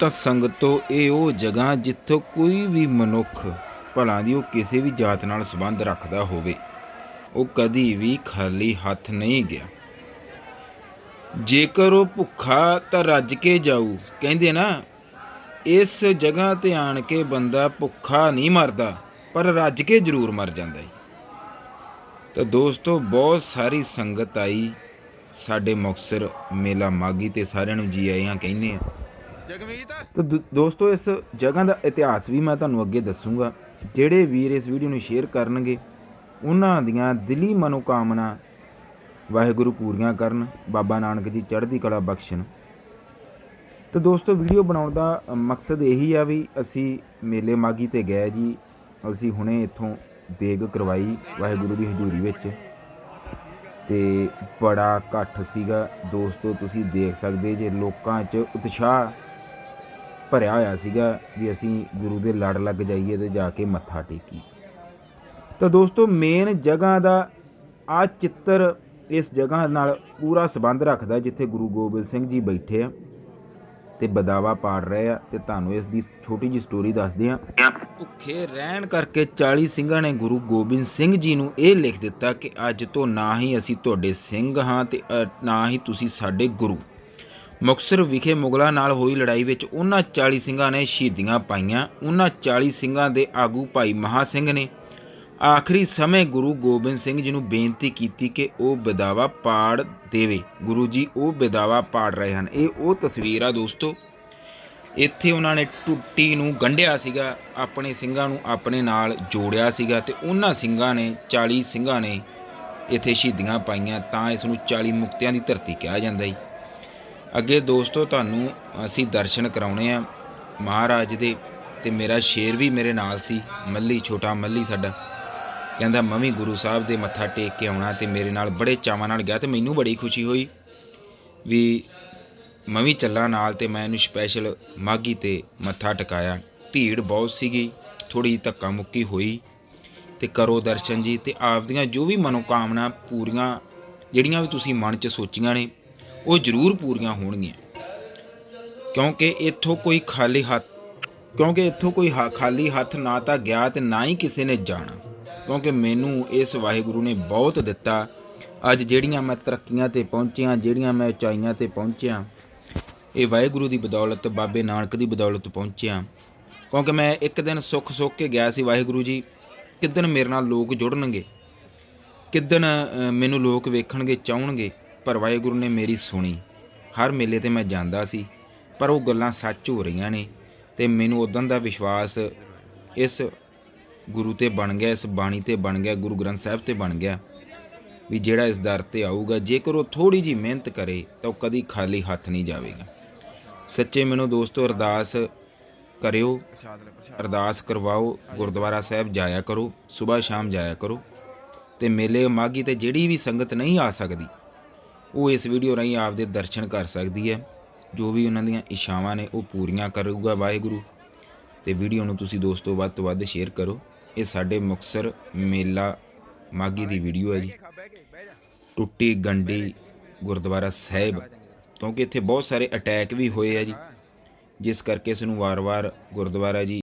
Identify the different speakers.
Speaker 1: ਤਾਂ ਸੰਗਤੋ ਇਹ ਉਹ ਜਗ੍ਹਾ ਜਿੱਥੋਂ ਕੋਈ ਵੀ ਮਨੁੱਖ ਭਲਾ ਦੀ ਉਹ ਕਿਸੇ ਵੀ ਜਾਤ ਨਾਲ ਸੰਬੰਧ ਰੱਖਦਾ ਹੋਵੇ, ਉਹ ਕਦੀ ਵੀ ਖਾਲੀ ਹੱਥ ਨਹੀਂ ਗਿਆ। ਜੇਕਰ ਉਹ ਭੁੱਖਾ ਤਾਂ ਰੱਜ ਕੇ ਜਾਊ, ਕਹਿੰਦੇ ਨਾ, ਇਸ ਜਗ੍ਹਾ ਤੇ ਆਣ ਕੇ ਬੰਦਾ ਭੁੱਖਾ ਨਹੀਂ ਮਰਦਾ, ਪਰ ਰੱਜ ਕੇ ਜ਼ਰੂਰ ਮਰ ਜਾਂਦਾ ਹੈ ਤਾਂ ਦੋਸਤੋ, ਬਹੁਤ ਸਾਰੀ ਸੰਗਤ ਆਈ, ਸਾਡੇ ਮੁਕਤਸਰ ਮੇਲਾ ਮਾਗੀ ਤੇ ਸਾਰਿਆਂ ਨੂੰ ਜੀ ਆਇਆਂ ਕਹਿੰਦੇ ਆ।
Speaker 2: ਜਗਮੀਤ?
Speaker 1: ਤਾਂ ਦੋ- ਦੋਸਤੋ ਇਸ ਜਗ੍ਹਾ ਦਾ ਇਤਿਹਾਸ ਵੀ ਮੈਂ ਤੁਹਾਨੂੰ ਅੱਗੇ ਦੱਸੂਗਾ। ਜਿਹੜੇ ਵੀਰ ਇਸ ਵੀਡੀਓ ਨੂੰ ਸ਼ੇਅਰ ਕਰਨਗੇ ਉਹਨਾਂ ਦੀਆਂ ਦਿਲੀ ਮਨੋਕਾਮਨਾ ਵਾਹਿਗੁਰੂ ਪੂਰੀਆਂ ਕਰਨ ਬਾਬਾ ਨਾਨਕ ਜੀ ਚੜ੍ਹਦੀ ਕਲਾ ਬਖਸ਼ਣ। ਤਾਂ ਦੋਸਤੋ ਵੀਡੀਓ ਬਣਾਉਣ ਦਾ ਅ, ਮਕਸਦ ਇਹੀ ਆ ਵੀ ਅਸੀਂ ਮੇਲੇ ਮਾਗੀ ਤੇ ਗਏ ਜੀ। ਅਸੀਂ ਹੁਣੇ ਇੱਥੋਂ ਦੇਗ ਕਰਵਾਈ ਵਾਹਿਗੁਰੂ ਦੀ ਹਜ਼ੂਰੀ ਵਿੱਚ। ਤੇ ਬੜਾ ਇਕੱਠ ਸੀਗਾ। ਦੋਸਤੋ ਤੁਸੀਂ ਦੇਖ ਸਕਦੇ ਜੇ ਲੋਕਾਂ 'ਚ ਉਤਸ਼ਾਹ ਭਰਿਆ ਹੋਇਆ ਸੀਗਾ ਵੀ ਅਸੀਂ ਗੁਰੂ ਦੇ ਲੜ ਲੱਗ ਜਾਈਏ ਤੇ ਜਾ ਕੇ ਮੱਥਾ ਟੇਕੀ। ਤਾਂ ਦੋਸਤੋ ਮੇਨ ਜਗ੍ਹਾ ਦਾ ਆ ਚਿੱਤਰ ਇਸ ਜਗ੍ਹਾ ਨਾਲ ਪੂਰਾ ਸੰਬੰਧ ਰੱਖਦਾ ਜਿੱਥੇ ਗੁਰੂ ਗੋਬਿੰਦ ਸਿੰਘ ਜੀ ਬੈਠੇ ਆ ਤੇ ਬਦਾਵਾ ਪਾੜ ਰਹੇ ਆ ਤੇ ਤੁਹਾਨੂੰ ਇਸ ਦੀ ਛੋਟੀ ਜੀ ਸਟੋਰੀ ਦੱਸਦੇ ਆ। ਭੁੱਖੇ ਰਹਿਣ ਕਰਕੇ 40 ਸਿੰਘਾਂ ਨੇ ਗੁਰੂ ਗੋਬਿੰਦ ਸਿੰਘ ਜੀ ਨੂੰ ਇਹ ਲਿਖ ਦਿੱਤਾ ਕਿ ਅੱਜ ਤੋਂ ਨਾ ਹੀ ਅਸੀਂ ਤੁਹਾਡੇ ਸਿੰਘ ਹਾਂ ਤੇ ਨਾ ਹੀ ਤੁਸੀਂ ਸਾਡੇ ਗੁਰੂ। ਮੁਕਤਸਰ ਵਿਖੇ ਮੁਗਲਾਂ ਨਾਲ ਹੋਈ ਲੜਾਈ ਵਿੱਚ ਉਹਨਾਂ 40 ਸਿੰਘਾਂ ਨੇ ਸ਼ਹੀਦੀਆਂ ਪਾਈਆਂ। ਉਹਨਾਂ 40 ਸਿੰਘਾਂ ਦੇ ਆਗੂ ਭਾਈ ਮਹਾ ਸਿੰਘ ਨੇ। ਆਖਰੀ ਸਮੇਂ ਗੁਰੂ ਗੋਬਿੰਦ ਸਿੰਘ ਜੀ ਨੂੰ ਬੇਨਤੀ ਕੀਤੀ ਕਿ ਉਹ ਬਦਾਵਾ ਪਾੜ ਦੇਵੇ। ਗੁਰੂ ਜੀ, ਉਹ ਬਦਾਵਾ ਪਾੜ ਰਹੇ ਹਨ। ਇਹ ਉਹ ਤਸਵੀਰ ਆ ਦੋਸਤੋ। ਇੱਥੇ ਉਹਨਾਂ ਨੇ ਟੁੱਟੀ ਨੂੰ ਗੰਢਿਆ ਸੀਗਾ, ਆਪਣੇ ਸਿੰਘਾਂ ਨੂੰ ਆਪਣੇ ਨਾਲ ਜੋੜਿਆ ਸੀਗਾ ਤੇ ਉਹਨਾਂ ਸਿੰਘਾਂ ਨੇ 40 ਸਿੰਘਾਂ ਨੇ ਇੱਥੇ ਸ਼ਹੀਦੀਆਂ ਪਾਈਆਂ ਤਾਂ ਇਸ ਨੂੰ 40 ਮੁਕਤਿਆਂ ਦੀ ਧਰਤੀ ਕਿਹਾ ਜਾਂਦਾ ਹੈ ਅੱਗੇ ਦੋਸਤੋ, ਤੁਹਾਨੂੰ ਅਸੀਂ ਦਰਸ਼ਨ ਕਰਾਉਣੇ ਆ ਮਹਾਰਾਜ ਦੇ ਤੇ ਮੇਰਾ ਸ਼ੇਰ ਵੀ ਮੇਰੇ ਨਾਲ ਸੀ, ਮੱਲੀ, ਛੋਟਾ ਮੱਲੀ ਸਾਡਾ। ਕਹਿੰਦਾ ਮੈਂ ਵੀ ਗੁਰੂ ਸਾਹਿਬ ਦੇ ਮੱਥਾ ਟੇਕ ਕੇ ਆਉਣਾ ਤੇ ਮੇਰੇ ਨਾਲ ਬੜੇ ਚਾਵਾਂ ਨਾਲ ਗਿਆ ਤੇ ਮੈਨੂੰ ਬੜੀ ਖੁਸ਼ੀ ਹੋਈ ਵੀ ਮੈਂ ਵੀ ਚੱਲਾਂ ਨਾਲ ਤੇ ਮੈਂ ਇਹਨੂੰ ਸਪੈਸ਼ਲ ਮਾਗੀ ਤੇ ਮੱਥਾ ਟਿਕਾਇਆ। ਭੀੜ ਬਹੁਤ ਸੀਗੀ ਥੋੜੀ ਧੱਕਾ ਮੁੱਕੀ ਹੋਈ ਤੇ ਕਰੋ ਦਰਸ਼ਨ ਜੀ ਤੇ ਆਪਦੀਆਂ ਜੋ ਵੀ ਮਨੋਕਾਮਨਾ ਪੂਰੀਆਂ, ਜਿਹੜੀਆਂ ਵੀ ਤੁਸੀਂ ਮਨ 'ਚ ਸੋਚੀਆਂ ਨੇ ਉਹ ਜ਼ਰੂਰ ਪੂਰੀਆਂ ਹੋਣਗੀਆਂ। ਕਿਉਂਕਿ ਇੱਥੋਂ ਕੋਈ ਖਾਲੀ ਹੱਥ, ਕਿਉਂਕਿ ਇੱਥੋਂ ਕੋਈ ਹਾ- ਖਾਲੀ ਹੱਥ ਨਾ ਤਾਂ ਗਿਆ ਤੇ ਨਾ ਹੀ ਕਿਸੇ ਨੇ ਜਾਣਾ। ਕਿਉਂਕਿ ਮੈਨੂੰ ਇਸ ਵਾਹਿਗੁਰੂ ਨੇ ਬਹੁਤ ਦਿੱਤਾ। ਅੱਜ ਜਿਹੜੀਆਂ ਮੈਂ ਤਰੱਕੀਆਂ ਤੇ ਪਹੁੰਚਿਆ, ਜਿਹੜੀਆਂ ਮੈਂ ਉਚਾਈਆਂ ਤੇ ਪਹੁੰਚਿਆ, ਇਹ ਵਾਹਿਗੁਰੂ ਦੀ ਬਦੌਲਤ, ਬਾਬੇ ਨਾਨਕ ਦੀ ਬਦੌਲਤ ਪਹੁੰਚਿਆ। ਕਿਉਂਕਿ ਮੈਂ ਇੱਕ ਦਿਨ ਸੁੱਖ ਸੁੱਖ ਕੇ ਗਿਆ ਸੀ ਵਾਹਿਗੁਰੂ ਜੀ ਕਿਦਨ ਮੇਰੇ ਨਾਲ ਲੋਕ ਜੁੜਨਗੇ? ਕਿਦਨ ਮੈਨੂੰ ਲੋਕ ਵੇਖਣਗੇ, ਚਾਹਣਗੇ? ਪਰ ਵਾਹਿਗੁਰੂ ਨੇ ਮੇਰੀ ਸੁਣੀ। ਹਰ ਮੇਲੇ ਤੇ ਮੈਂ ਜਾਂਦਾ ਸੀ, ਪਰ ਉਹ ਗੱਲਾਂ ਸੱਚ ਹੋ ਰਹੀਆਂ ਨੇ ਤੇ ਮੈਨੂੰ ਉਦੋਂ ਦਾ ਵਿਸ਼ਵਾਸ ਇਸ ਗੁਰੂ ਤੇ ਬਣ ਗਿਆ, ਇਸ ਬਾਣੀ ਤੇ ਬਣ ਗਿਆ, ਗੁਰੂ ਗ੍ਰੰਥ ਸਾਹਿਬ ਤੇ ਬਣ ਗਿਆ ਵੀ ਜਿਹੜਾ ਇਸ ਦਰ ਤੇ ਆਊਗਾ, ਜੇਕਰ ਉਹ ਥੋੜੀ ਜੀ ਮਿਹਨਤ ਕਰੇ ਤਾਂ ਉਹ ਕਦੀ ਖਾਲੀ ਹੱਥ ਨਹੀਂ ਜਾਵੇਗਾ। ਸੱਚੇ ਮੈਨੂੰ ਦੋਸਤੋ, ਅਰਦਾਸ ਕਰਿਓ, ਅਰਦਾਸ ਕਰਵਾਓ, ਗੁਰਦੁਆਰਾ ਸਾਹਿਬ ਜਾਇਆ ਕਰੋ, ਸਵੇਰ ਸ਼ਾਮ ਜਾਇਆ ਕਰੋ ਤੇ ਮੇਲੇ ਮਾਗੀ ਤੇ ਜਿਹੜੀ ਵੀ ਸੰਗਤ ਨਹੀਂ ਆ ਸਕਦੀ ਉਹ ਇਸ ਵੀਡੀਓ ਰਾਹੀਂ ਆਪਦੇ ਦਰਸ਼ਨ ਕਰ ਸਕਦੀ ਹੈ। ਜੋ ਵੀ ਉਹਨਾਂ ਦੀਆਂ ਇਸ਼ਾਵਾਂ ਨੇ, ਉਹ ਪੂਰੀਆਂ ਕਰੂਗਾ ਵਾਹਿਗੁਰੂ। ਤੇ ਵੀਡੀਓ ਨੂੰ ਤੁਸੀਂ ਦੋਸਤੋ ਵੱਧ ਤੋਂ ਵੱਧ ਸ਼ੇਅਰ ਕਰੋ। ਇਹ ਸਾਡੇ ਮੁਕਤਸਰ ਮੇਲਾ ਮਾਗੀ ਦੀ ਵੀਡੀਓ ਹੈ
Speaker 2: ਜੀ।
Speaker 1: ਟੁੱਟੀ ਗੰਡੀ ਗੁਰਦੁਆਰਾ ਸਾਹਿਬ। ਕਿਉਂਕਿ ਇੱਥੇ ਬਹੁਤ ਸਾਰੇ ਅਟੈਕ ਵੀ ਹੋਏ ਆ ਜੀ। ਜਿਸ ਕਰਕੇ ਇਸ ਨੂੰ ਵਾਰ-ਵਾਰ ਗੁਰਦੁਆਰਾ ਜੀ